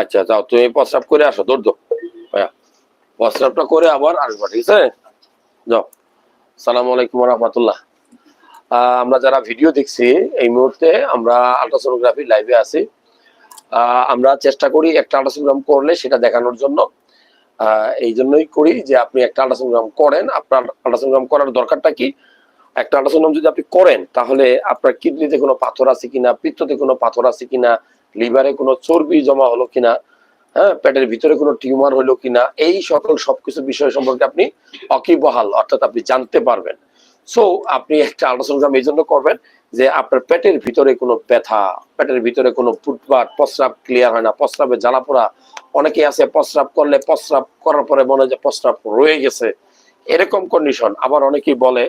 আচ্ছা যাও, তুমি প্রস্রাব করে আসো দৌড় দো প্রস্রাবটা করে আবার আসবা, ঠিক আছে? যাও। সালাম আলাইকুম রহমতুল্লাহ। আমরা যারা ভিডিও দেখছি, এই মুহূর্তে আমরা আলট্রাসোনোগ্রাফি লাইভে আছি। আমরা চেষ্টা করি একটা আলট্রাসোনোগ্রাম করলে সেটা দেখানোর জন্য। এই জন্যই করি যে আপনি একটা আলট্রাসোনোগ্রাম করেন। আপনার আলট্রাসোনোগ্রাম করার দরকারটা কি? একটা আলট্রাসোনোগ্রাম যদি আপনি করেন, তাহলে আপনার কিডনিতে কোনো পাথর আছে কিনা, পিত্ততে কোনো পাথর আছে কিনা লিভারে কোনো চর্বি জমা হলো কিনা হ্যাঁ পেটের ভিতরে কোনো টিউমার হলো কিনা, এই সকল সবকিছু বিষয় সম্পর্কে আপনি অকিবহাল, অর্থাৎ আপনি জানতে পারবেন। সো আপনি একটা আল্ট্রাসোনোগ্রাম এই জন্য করবেন যে আপনার পেটের ভিতরে কোনো ব্যথা, পেটের ভিতরে কোনো ফুটপাট প্রস্রাব ক্লিয়ার হয় না, প্রস্রাবে জ্বালা পোড়া অনেকে আছে প্রস্রাব করলে প্রস্রাব করার পরে মনে হয় যে প্রস্রাব রয়ে গেছে। এরকম কন্ডিশন আবার অনেকেই বলে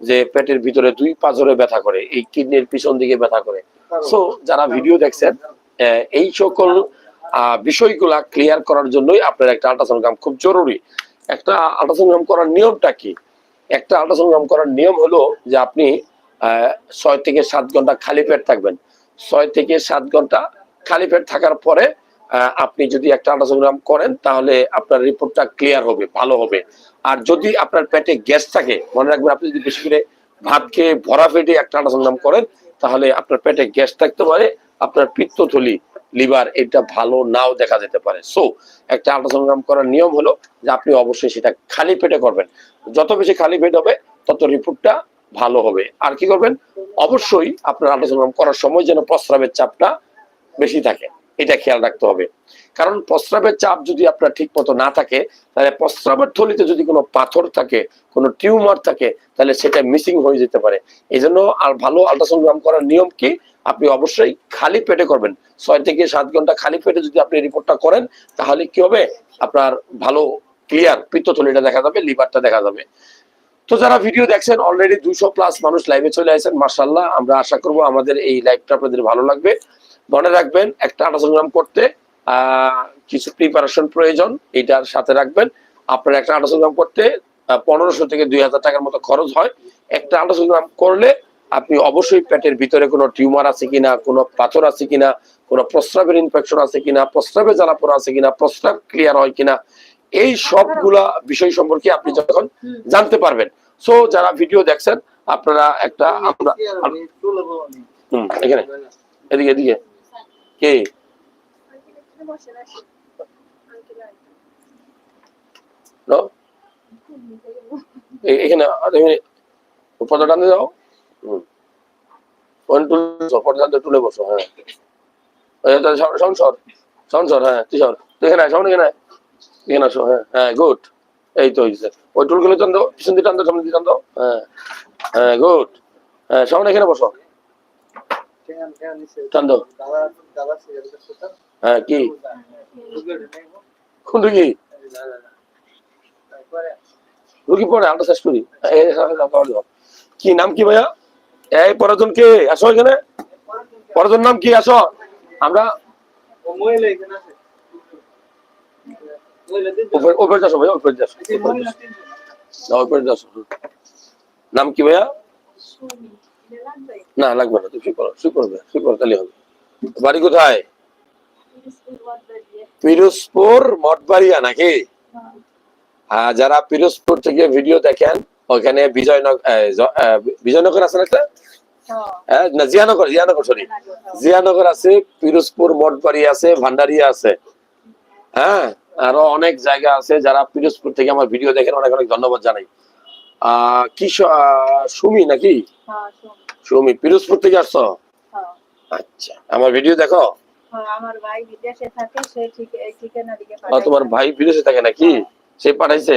যে পেটের ভিতরে দুই পাঁচরে ব্যথা করে, এই কিডনির পিছন দিকে ব্যথা করে। সো যারা ভিডিও দেখছেন এই সকল বিষয়গুলা ক্লিয়ার করার জন্যই আপনার একটা আল্ট্রাসোনোগ্রাম খুব জরুরি। একটা আল্ট্রাসোনোগ্রাম করার নিয়মটা কি? একটা আল্ট্রাসোনোগ্রাম করার নিয়ম হলো যে আপনি ছয় থেকে সাত ঘণ্টা খালি পেট থাকবেন। ছয় থেকে সাত ঘণ্টা খালি পেট থাকার পরে আপনি যদি একটা আল্ট্রাসোনোগ্রাম করেন তাহলে আপনার রিপোর্টটা ক্লিয়ার হবে, ভালো হবে। আর যদি আপনার পেটে গ্যাস থাকে, মনে রাখবেন আপনি যদি বেশি করে ভাত খেয়ে ভরা পেটে একটা আল্ট্রাসোনোগ্রাম করেন, তাহলে আপনার পেটে গ্যাস থাকতে পারে আপনার পিত্তথলি, লিভার, এটা ভালো নাও দেখা যেতে পারে। সো একটা আল্ট্রাসোনোগ্রাম করার নিয়ম হলো যে আপনি অবশ্যই সেটা খালি পেটে করবেন। যত বেশি খালি পেট হবে, তত রিপোর্টটা ভালো হবে। আর কি করবেন? অবশ্যই আপনার আল্ট্রাসোনোগ্রাম করার সময় যেন প্রস্রাবের চাপটা বেশি থাকে। এটা খেয়াল রাখতে হবে। কারণ প্রস্রাবের চাপ যদি আপনার ঠিক মতো না থাকে, তাহলে প্রস্রাবের থলিতে যদি কোনো পাথর থাকে, কোনো টিউমার থাকে, তাহলে সেটা মিসিং হয়ে যেতে পারে। এই জন্য আর ভালো আল্ট্রাসোনোগ্রাম করার নিয়ম কি? আপনি অবশ্যই খালি পেটে করবেন। ছয় থেকে সাত ঘণ্টা খালি পেটে যদি আপনি রিপোর্টটা করেন, তাহলে কি হবে? আপনার ভালো ক্লিয়ার পিত্তথলিটা দেখা যাবে, লিভারটা দেখা যাবে। তো যারা ভিডিও দেখছেন অলরেডি দুশো প্লাস মানুষ লাইভে চলে আসেন মার্শাল্লাহ আমরা আশা করব আমাদের এই লাইভটা আপনাদের ভালো লাগবে। মনে রাখবেন একটা আল্ট্রাসোনোগ্রাম করতে কিছু প্রিপারেশন প্রয়োজন এটার সাথে রাখবেন। আপনার একটা আল্ট্রাসোনোগ্রাম করতে পনেরোশো থেকে দুই হাজার টাকার মতো খরচ হয়। একটা আল্ট্রাসোনোগ্রাম করলে আপনি অবশ্যই পেটের ভিতরে কোনো টিউমার আছে কিনা কোনো পাথর আছে কিনা কোনো প্রস্রাবের ইনফেকশন আছে কিনা প্রস্রাবে জ্বালা পোড়া আছে কিনা প্রস্রাব ক্লিয়ার হয় কিনা এই সবগুলা বিষয় সম্পর্কে আপনি যখন জানতে পারবেন। সো যারা ভিডিও দেখছেন আপনারা একটা আমরা এখানে। এদিকে এদিকে। কে? এখানে পর্দা যাও। তুলে পর্দা তুলে বসো হ্যাঁ। সর হ্যাঁ এখানে এখানে হ্যাঁ হ্যাঁ গুড। হয়েছে ওই সামনে হ্যাঁ হ্যাঁ গুড। হ্যাঁ সাউন্ড এখানে বসো। টান দাও হ্যাঁ কি? কোন পরে আমরা শেষ করি। কি নাম কি ভাইয়া? এই, পরাজন কে? আসো এখানে। পরাজন নাম কি? আসো। আমরা নাম কি ভাইয়া? না লাগবে না তুমি পড়ো শুয়ে পড়বে শুয়ে পড়ো তাহলে হবে। বাড়ি কোথায়? পিরোজপুর মঠবাড়িয়া নাকি? হ্যাঁ যারা পিরোজপুর থেকে ভিডিও দেখেন ওখানে বিজয়নগর বিজয়নগর আছে না একটা? হ্যাঁ, না জিয়ানগর জিয়ানগর সরি জিয়ানগর আছে পিরোজপুর মঠবাড়ি আছে ভান্ডারিয়া আছে। হ্যাঁ আরও অনেক জায়গা আছে যারা পিরোজপুর থেকে আমার ভিডিও দেখেন অনেক অনেক ধন্যবাদ জানাই। আহ কি সুমি নাকি? সুমি পিরোজপুর থেকে আসছো? আচ্ছা আমার ভিডিও দেখো। ও, তোমার ভাই বিদেশে থাকে নাকি? সে পাঠাইছে?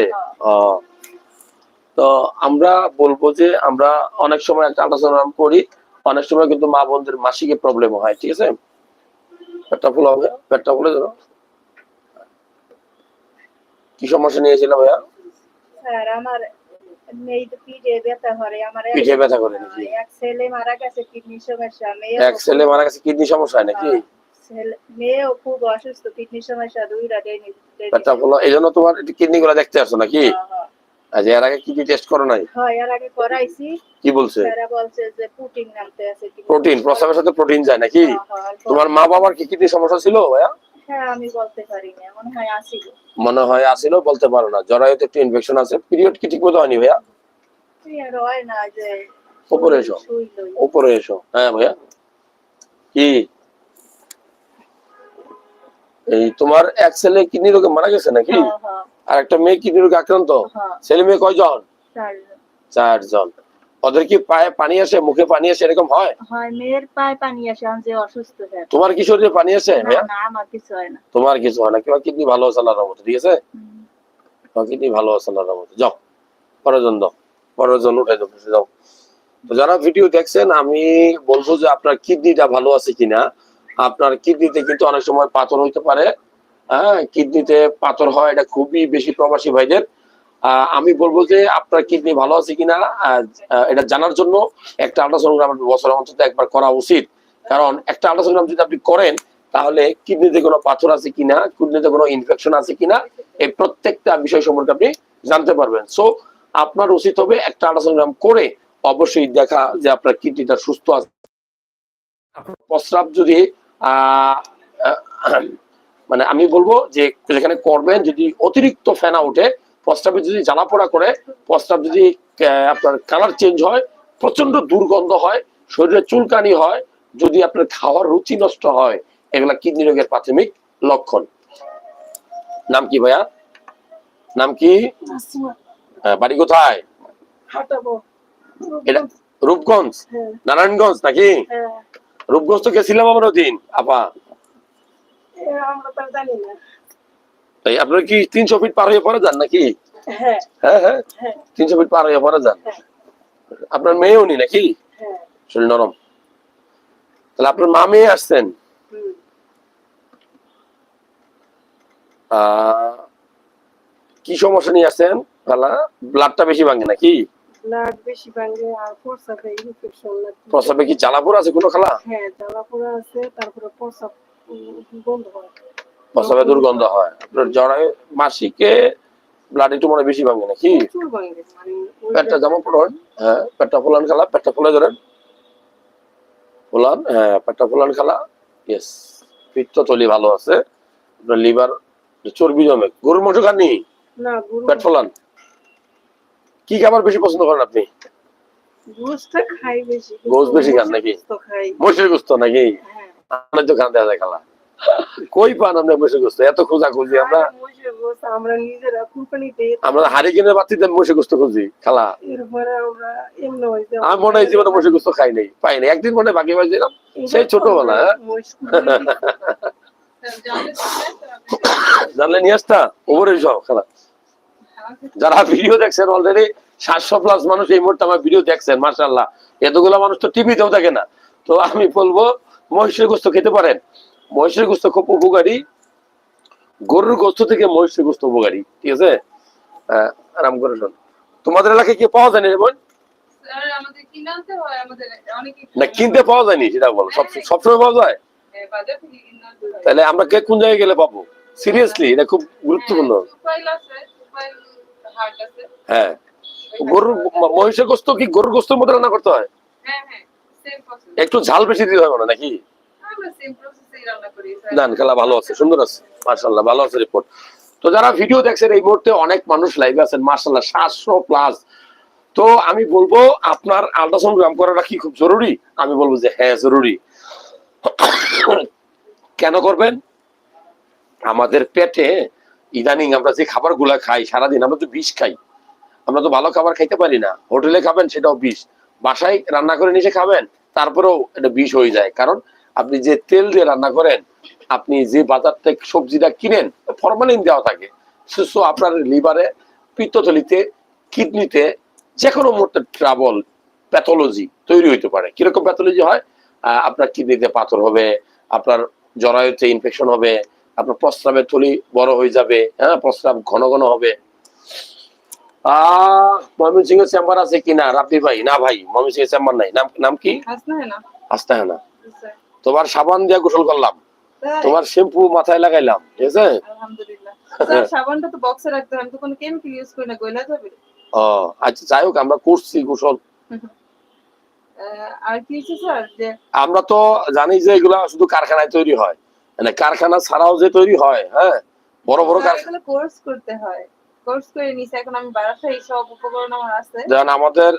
তো আমরা বলব যে আমরা অনেক সময় একটা আল্ট্রাসাউন্ড করি অনেক সময় কিন্তু মা বোনদের মাসিকে প্রবলেম হয় ঠিক আছে? পেটটা ফুল হবে পেটটা ফুলে ধরো কি সমস্যা নিয়েছিল ভাইয়া? স্যার আমার মেয়ে তো পিঠে ব্যথা করে আমার পিঠে ব্যথা করে নাকি? এক ছেলে মারা গেছে কিডনি সমস্যা মেয়ে এক ছেলে মারা গেছে কিডনি সমস্যা নাকি? মেয়েও খুব অসুস্থ কিডনি সমস্যা এই জন্য তোমার কিডনি গুলা দেখতে আসছো নাকি? আজ এর আগে কি কি টেস্ট করো নাই? হয় এর আগে করাইছি। কি বলছে? তারা বলছে যে প্রোটিন নামতে আছে প্রোটিন প্রস্রাবের সাথে প্রোটিন যায় নাকি? হ্যাঁ, হ্যাঁ, তোমার মা বাবার কি কিডনি সমস্যা ছিল ভাইয়া? হ্যাঁ আমি বলতে পারি না মনে হয় আসিল। মনে হয় আসিল বলতে পারো না। জরায়ুতে একটু ইনফেকশন আছে। পিরিয়ড কি ঠিক মতো হয়নি ভাইয়া? তুই হয় না যে উপরে এসো। উপরে এসো। হ্যাঁ ভাইয়া। কি? এই তোমার এক ছেলে কিডনি রোগে মারা গেছে নাকি? হ্যাঁ, হ্যাঁ, আর একটা মেয়ে কিডনি রোগে আক্রান্ত? ছেলে মেয়ে কয়জন? চারজন। ওদের কি পায়ে পানি আসে? মুখে পানি আসে? এরকম হয়? হয় মেয়ের পায়ে পানি আসে আমি যে অসুস্থ তোমার কি শরীরে পানি আসে না আমার কিছু হয় না। তোমার কিছু হয় না। কিংবা কিডনি ভালো আছে আল্লাহর রহমতে ঠিক আছে? তোমার কিডনি ভালো আছে আল্লাহর রহমতে। যাও পরের জন দাও। পরের জন উঠে দাও যাও। তো যারা ভিডিও দেখছেন আমি বলব যে আপনার কিডনিটা ভালো আছে কিনা। আপনার কিডনিতে কিন্তু অনেক সময় পাথর হইতে পারে। হ্যাঁ কিডনিতে পাথর হয় এটা খুবই বেশি প্রবাসী ভাইদের। আমি বলব যে আপনার কিডনি ভালো আছে কিনা এটা জানার জন্য একটা আল্ট্রাসোনোগ্রাম বছর অন্তত একবার করা উচিত। কারণ একটা আল্ট্রাসোনোগ্রাম যদি আপনি করেন, তাহলে কিডনিতে কোনো পাথর আছে কিনা, কিডনিতে কোনো ইনফেকশন আছে কিনা, এই প্রত্যেকটা বিষয় সম্পর্কে আপনি জানতে পারবেন। সো আপনার উচিত হবে একটা আল্ট্রাসোনোগ্রাম করে অবশ্যই দেখা যে আপনার কিডনিটা সুস্থ আছে। প্রস্রাব যদি মানে আমি বলব যে যেখানে করবেন, যদি অতিরিক্ত ফেনা ওঠে প্রস্রাবে যদি জ্বালা পোড়া করে প্রস্রাব যদি আপনার কালার চেঞ্জ হয় প্রচণ্ড দুর্গন্ধ হয় শরীরে চুলকানি হয় যদি আপনার খাওয়ার রুচি নষ্ট হয় এগুলা কিডনি রোগের প্রাথমিক লক্ষণ। নাম কি ভাইয়া? নাম কি? বাড়ি কোথায়? এটা রূপগঞ্জ? হ্যাঁ, নারায়ণগঞ্জ নাকি? হ্যাঁ। রূপগঞ্জ তো গেছিলাম আমরা ওদিন আপা। এ, আমরা তো জানি না এই আপনার কি তিনশো ফিট পার হয়ে পরে যান নাকি? হ্যাঁ। হ্যাঁ হ্যাঁ? হ্যাঁ। তিনশো ফিট পার হয়ে পরে যান। হ্যাঁ। আপনার মেয়ে উনি নাকি? শরীর নরম। তাহলে আপনার মা মেয়ে আসছেন? কি সমস্যা নিয়ে আসছেন? খালা ব্লাডটা বেশি ভাঙে নাকি? ব্লাড বেশি ভাঙে আর প্রস্রাবে ইনফেকশন লাগে প্রস্রাবে কি আছে কোনো খালা? হ্যাঁ জ্বালাপোড়া আছে তারপরে প্রস্রাব বন্ধ হয়। প্রস্রাবে দুর্গন্ধ হয়। আপনার মাসিকে ব্লাড একটু মনে বেশি ভাঙে নাকি? মানে পেটটা যেমন পড়েন হ্যাঁ পেটটা ফোলান খালা পেটটা ফুলে ধরেন। ফোলান হ্যাঁ পেটটা ফোলান খালা। ইয়েস পিত্তথলি ভালো আছে। আপনার লিভার চর্বি জমে। গরুর মাংস খাননি পেট ফোলান। কি খাবার বেশি পছন্দ করেন আপনি? খাই বেশি। গোস বেশি খান নাকি? গোস্ত মহিষের গুস্ত নাকি? হ্যাঁ। আমরা তো খান দেওয়া যায় খালা। কই পান মহিষের গুস্ত? এত খোঁজা খুঁজি আমরা? গোস আমরা নিজেরা আমরা হারিকেনের বাতিতে মহিষের গুস্ত খুঁজি খালা। আমরা আমি মনে হয় জীবনে মহিষের গুস্ত খাই নাই পাই নাই। একদিন মনে বাকি বাজিলাম সেই ছোটবেলা, হ্যাঁ? জানলে নিয়ে আসতা? ওপরে সব খেলা। যারা ভিডিও দেখছেন অলরেডি সাতশো প্লাস মানুষ এই মুহূর্তে আমার ভিডিও দেখছেন মার্শাল্লাহ এতগুলো মানুষ তো টিভিতেও দেখে না। তো আমি বলব মহিষের গোস্ত খেতে পারেন। মহিষের গোস্ত খুব উপকারী। গরুর গোস্ত থেকে মহিষের গোস্ত উপকারী ঠিক আছে? আরাম করে শোন। তোমাদের এলাকায় কি পাওয়া যায় না বোন হয় না কিনতে পাওয়া যায়নি সেটা বলো। সবসময় পাওয়া যায়? হয় তাহলে আমরা কে কোন জায়গায় গেলে পাবো? সিরিয়াসলি এটা খুব গুরুত্বপূর্ণ। হ্যাঁ। গরুর মহিষের গোস্ত কি গরুর গোস্তের মধ্যে রান্না করতে হয়? হ্যাঁ হ্যাঁ একটু ঝাল বেশি দিতে হয় মনে হয় নাকি? আমি বলব, আপনার আল্ট্রাসাউন্ড করাটা কি খুব জরুরি? আমি বলব যে হ্যাঁ জরুরি। কেন করবেন? আমাদের পেটে ইদানিং আমরা যে খাবারগুলা খাই, সারাদিন আমরা তো বিষ খাই। আমরা তো ভালো খাবার খাইতে পারি না। হোটেলে খাবেন, সেটাও বিষ। বাসায় রান্না করে নিয়ে খাবেন, তারপরেও এটা বিষ হয়ে যায়। কারণ আপনি যে তেল দিয়ে রান্না করেন আপনি যে বাজার থেকে সবজিটা কিনেন ফরমালিন দেওয়া থাকে। সো আপনার লিভারে পিত্তথলিতে কিডনিতে যে কোনো মুহূর্তে ট্রাবল প্যাথোলজি তৈরি হইতে পারে। কীরকম প্যাথোলজি হয়? আপনার কিডনিতে পাথর হবে আপনার জরায়ুতে ইনফেকশন হবে আপনার প্রস্রাবের থলি বড় হয়ে যাবে হ্যাঁ প্রস্রাব ঘন ঘন হবে। আহ ময়মনসিংহ চেম্বার আছে কিনা? রাব্বি ভাই না ভাই ময়মনসিংহ চেম্বার নাই। নাম নাম কি? আসতে না তোমার সাবান দিয়ে গোসল করলাম। তোমার শ্যাম্পু মাথায় লাগাইলাম ঠিক আছে? সাবানটা তো বক্সে রাখতে আমি তো কোনো কেমিক্যাল ইউজ করি না গয়লা যাবে ও আচ্ছা যাই হোক আমরা করছি কুশল আর কি স্যার যে আমরা তো জানি যে এগুলা শুধু কারখানায় তৈরি হয়। মানে কারখানা ছাড়াও যে তৈরি হয় হ্যাঁ? বড় বড় কারখানা কোর্স করতে হয়। কোর্স করে নিছে এখন আমি বারাসায় সব উপকরণ আমার আছে। যেমন আমাদের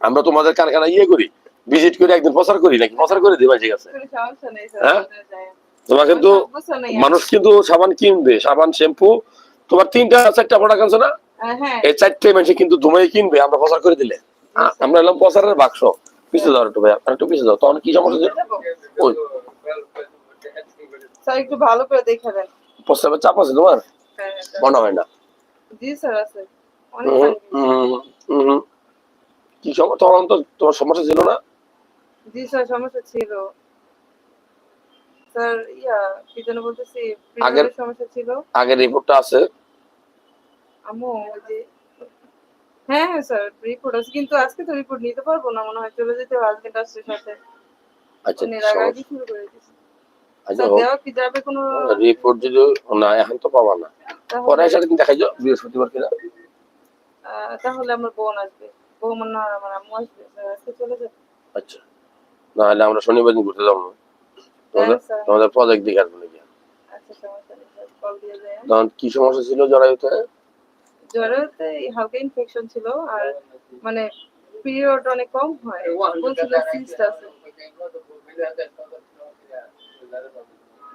আমরা তোমাদের কারখানা ইয়ে করি। ভিজিট করে একদিন প্রচার করি নাকি? প্রচার করে দিবা ঠিক আছে। হ্যাঁ? তোমার কিন্তু মানুষ কিন্তু সাবান কিনবে সাবান শ্যাম্পু। তোমার তিনটা চারটা প্রোডাক্ট আছে না? হ্যাঁ। এই চারটে মানুষ কিন্তু ধুমাই কিনবে আমরা প্রচার করে দিলে। আমরা এলাম প্রচারের বাক্স। পিছিয়ে দাও একটু আর একটু পিছিয়ে দাও। তখন কি সমস্যা? ওই। স্যার একটু ভালো করে দেখে দেন। প্রস্তাবের চাপ আছে তোমার? হ্যাঁ, হ্যাঁ, স্যার। মনে হয় না। জি স্যার আছে। অনেক হুম, পানি দিয়েছে। হুম, হুম, হুম। কি সমস্যা? তখন তো তোমার সমস্যা ছিল না? জি স্যার সমস্যা ছিল। স্যার ইয়া কি যেন বলতেছি আগের- সমস্যা ছিল। আগের রিপোর্টটা আছে? আমু যে হ্যাঁ হ্যাঁ স্যার রিপোর্ট আছে কিন্তু আজকে তো রিপোর্ট নিতে পারব না মনে হয় চলে যেতে হাজবেন্ড আসছে সাথে আচ্ছা উনি শুরু করে দিয়েছে। আচ্ছা দেওয়া কি যাবে কোনো রিপোর্ট যদি না এখন তো পাবা না। পরে এসে একদিন দেখাই যাও বৃহস্পতিবার কিনা? তাহলে আমার বোন আসবে। বৌমা না আমার আম্মু আসবে আজকে চলে যাবে। আচ্ছা। না হলে আমরা শনিবার দিন ঘুরতে যাব। না তোমাদের হ্যাঁ, তোমাদের প্রজেক্ট দেখে আসব নাকি আচ্ছা সমস্যা নেই স্যার। কল দিয়ে যায় তখন কি সমস্যা ছিল জরায়ুতে জ্বরেতে হালকা ইনফেকশন ছিল আর মানে পিরিয়ড অনেক কম হয়। বলছিল সিস্ট আছে।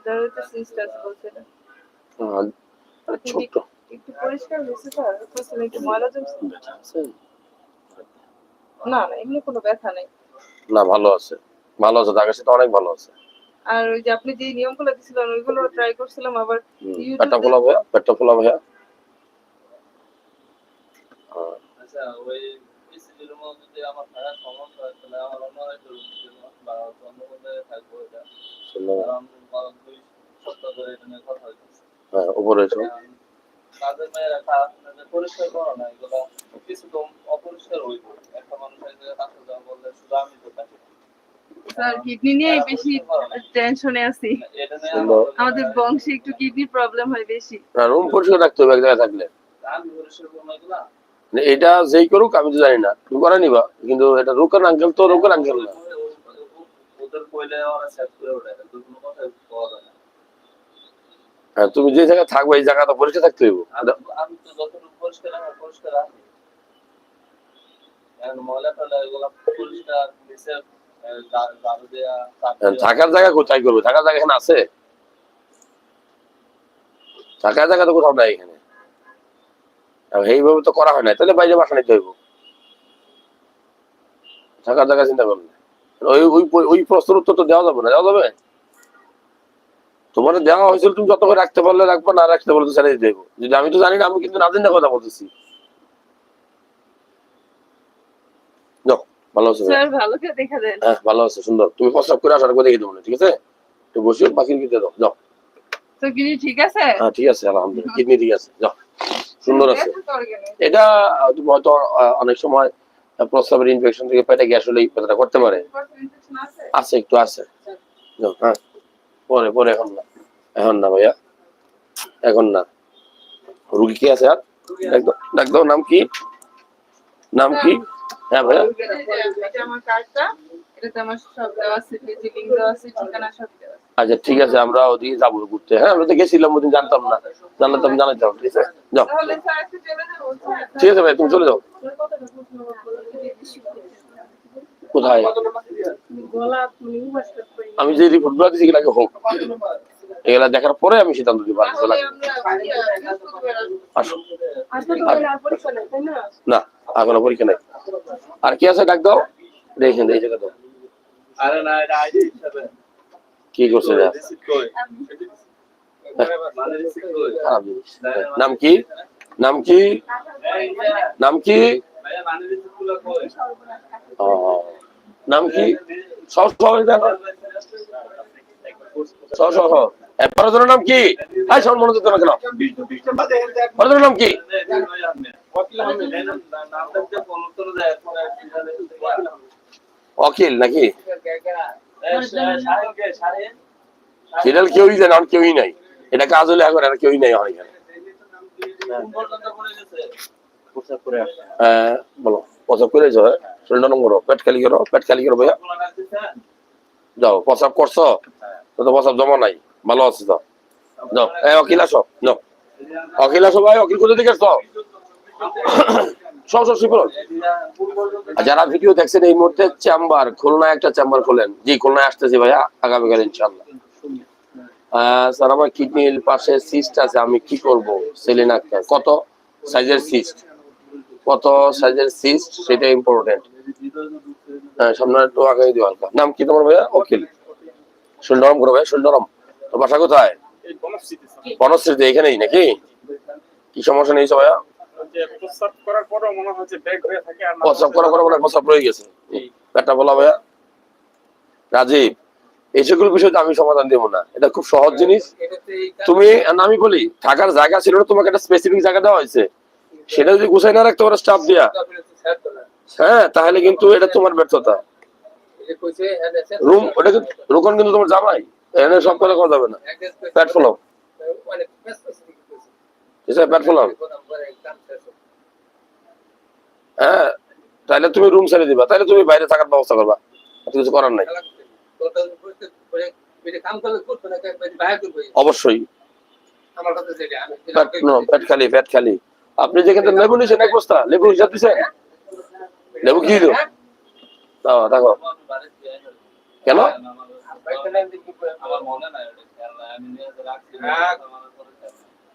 জ্বরেতে সিস্ট আছে বলছিল। আহ, একটু পরিষ্কার হয়েছে স্যার? বলছিল একটু ময়লা জমছে না না এমনি কোনো ব্যথা নেই। না ভালো আছে। ভালো আছে ঢাকার সাথে অনেক ভালো আছে। আর ওই যে আপনি যে নিয়মগুলো দিছিলেন ওইগুলো ট্রাই করছিলাম আবার পেটটা ফোলা ভাইয়া পেটটা ফোলা ভাইয়া। আচ্ছা ওই যদি আমার সমস্যা হয় তাহলে আমার অন্য বা কোথায় থাকব এটা। দুই সপ্তাহ ধরে এটা নিয়ে কথা হইতেছে হ্যাঁ উপরে মেয়েরা কাজ পরিষ্কার করো না এগুলো কিছু তো অপরিষ্কার হইব। একটা মানুষ এক জায়গায় কাছে যাওয়া বললে শুধু আমি তো থাকি স্যার কিডনি নিয়ে বেশি টেনশনে আছি। আমাদের বংশে একটু কিডনি প্রবলেম হয় বেশি। না রুম পরিষ্কার রাখতে হবে এক জায়গায় থাকলে। মানে এটা যেই করুক আমি তো জানি না। তুমি করে নিবা কিন্তু এটা রুকের আঙ্কেল তো রুকের আঙ্কেল না। ওদের কইলে ওরা সেট করে ওঠে তো কোনো কথা পাওয়া যায় না হ্যাঁ তুমি যে জায়গায় থাকবে এই জায়গাটা পরিষ্কার থাকতে হইব। আমি- আমি তো যতটুকু পরিষ্কার ময়লা এগুলো পরিষ্কার থাকার জায়গা কোথায় করবে? থাকার জায়গা এখানে আছে? থাকার জায়গা তো কোথাও নাই এখানে। এইভাবে তো করা হয় না তাহলে বাইরে বাসা নিতে হইব। থাকার জায়গা চিন্তা করলে ওই ওই ওই প্রশ্নের উত্তর তো দেওয়া যাবে না। দেওয়া যাবে? তোমার দেওয়া হয়েছিল, তুমি যত করে রাখতে পারলে রাখব, না রাখতে পারলে তো ছেড়ে দিতে যদি আমি তো জানি না, আমি কিন্তু না জানি না কথা বলতেছি যাও ভালো আছে স্যার ভালো করে দেখা দেন। হ্যাঁ ভালো আছে সুন্দর। তুমি প্রস্তাব করে আসার করে দেখে দেবো ঠিক আছে? একটু বসিও দাও যাও। তো কিডনি ঠিক আছে? হ্যাঁ ঠিক আছে আলহামদুলিল্লাহ কিডনি ঠিক আছে যাও। সুন্দর আছে। ব্যথা করে কেন? এটা হয়তো অনেক সময় প্রস্রাবের ইনফেকশন থেকে পেটে গ্যাস হলে এই করতে পারে। আছে? একটু আছে। যাও, হ্যাঁ। পরে পরে এখন না এখন না ভাইয়া। এখন না। রুগী কি আছে আর? ডাক্তার নাম কি? নাম কি? হ্যাঁ ভাইয়া? এটা আমার কার্ডটা এটাতে আমার সব দেওয়া আছে পেজি লিংক দেওয়া আছে ঠিকানা সব দেওয়া আছে। আচ্ছা ঠিক আছে আমরা ওদিকে যাব ঘুরতে হ্যাঁ? আমরা তো গেছিলাম ওদিন জানতাম না। জানলে তো আমি জানাইতাম ঠিক আছে? যাও। ঠিক আছে ভাই তুমি চলে যাও। কোথায়? তুমি আমি যে রিপোর্টগুলো দিচ্ছি এগুলো হোক। এগুলা দেখার পরে আমি সিদ্ধান্ত দিব। আসো। না। আর কোনো পরীক্ষা নাই। আর কি আছে ডাক দাও? দেখেন এই জায়গা দাও কি করছে মানে। নাম কি? নাম কি? নাম কি? মানে নাম কি? নাম কি? নাম কি? অকিল নাকি? কেউই জানে আর কেউই নাই। এটা কাজ হলে এখন আর কেউই নাই এখানে। হ্যাঁ বলো। প্রসাব করে যাও হ্যাঁ? করো করো ভাইয়া। যাও করছ? তো জমা নাই। ভালো আছে তো? যাও। অকিল আসো। যাও। ভাই অকিল কোথা থেকে আসছো? যারা ভিডিও দেখছেন এই মুহূর্তে চেম্বার খুলনা একটা চেম্বার খোলেন। জি খুলনায় আসতেছি ভাইয়া আগামীকাল ইনশাল্লাহ স্যার আমার কিডনির পাশে সিস্ট আছে আমি কি করব? সেলিন আক্তার। কত সাইজের সিস্ট কত সাইজের সিস্ট সেটা ইম্পর্টেন্ট হ্যাঁ সামনে একটু আগে দিও হালকা। নাম কি তোমার ভাইয়া? শরীর নরম করো ভাই শরীর নরম। তো বাসা কোথায়? বনশ্রীতে এখানেই নাকি? কি সমস্যা নেই ভাইয়া প্রস্তাব করার পরও মনে হচ্ছে ব্যাগ হয়ে থাকে আর প্রস্রাব করা করা মনে প্রস্রাব রয়ে গেছে। পেটটা বলা ভাইয়া। রাজীব এই সকল বিষয়ে আমি সমাধান দেবো না। এটা খুব সহজ জিনিস। তুমি আমি বলি থাকার জায়গা ছিল না তোমাকে একটা স্পেসিফিক জায়গা দেওয়া হয়েছে। সেটা যদি গুছাই না রাখতে পারো স্টাফ দিয়া। হ্যাঁ তাহলে কিন্তু এটা তোমার ব্যর্থতা। রুম ওটা কিন্তু রুকন কিন্তু তোমার জামাই। সব কথা করা যাবে না। প্যাট ফলো প্যাট ফলো হ্যাঁ তাহলে তুমি রুম ছেড়ে দিবা তাহলে তুমি বাইরে থাকার ব্যবস্থা করবা। কিছু করার নাই। অবশ্যই। পেট খালি পেট খালি। আপনি যেখানে লেবু নিয়েছেন এক বস্তা। লেবু হিসাব দিচ্ছেন লেবু কি দিল দেখো। কেন? আমার মনে নাই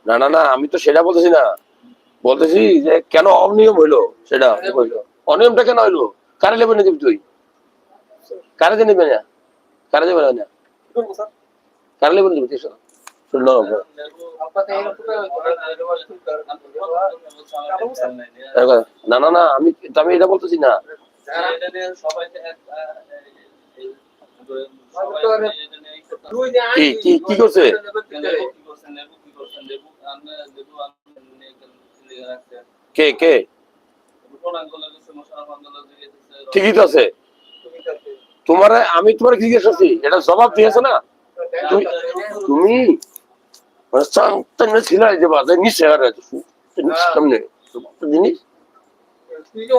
না না না আমি তো সেটা বলতেছি না। বলতেছি যে কেন অনিয়ম হইল সেটা? অনিয়মটা কেন হইল? কারে লেবু না দিবি তুই? কারে দিয়ে নেবে না? কারে দেবে না? কারে লেবু তুই? না না না আমি আমি এটা বলতেছি না। কি কি কি করছে? কে কে? ঠিকই তো আছে। তোমার আমি তোমার জিজ্ঞেস করছি এটা জবাব দিয়েছে না? তুমি মানে ছিল যে বাজে নিচে আর সামনে জিনিস? তুই যে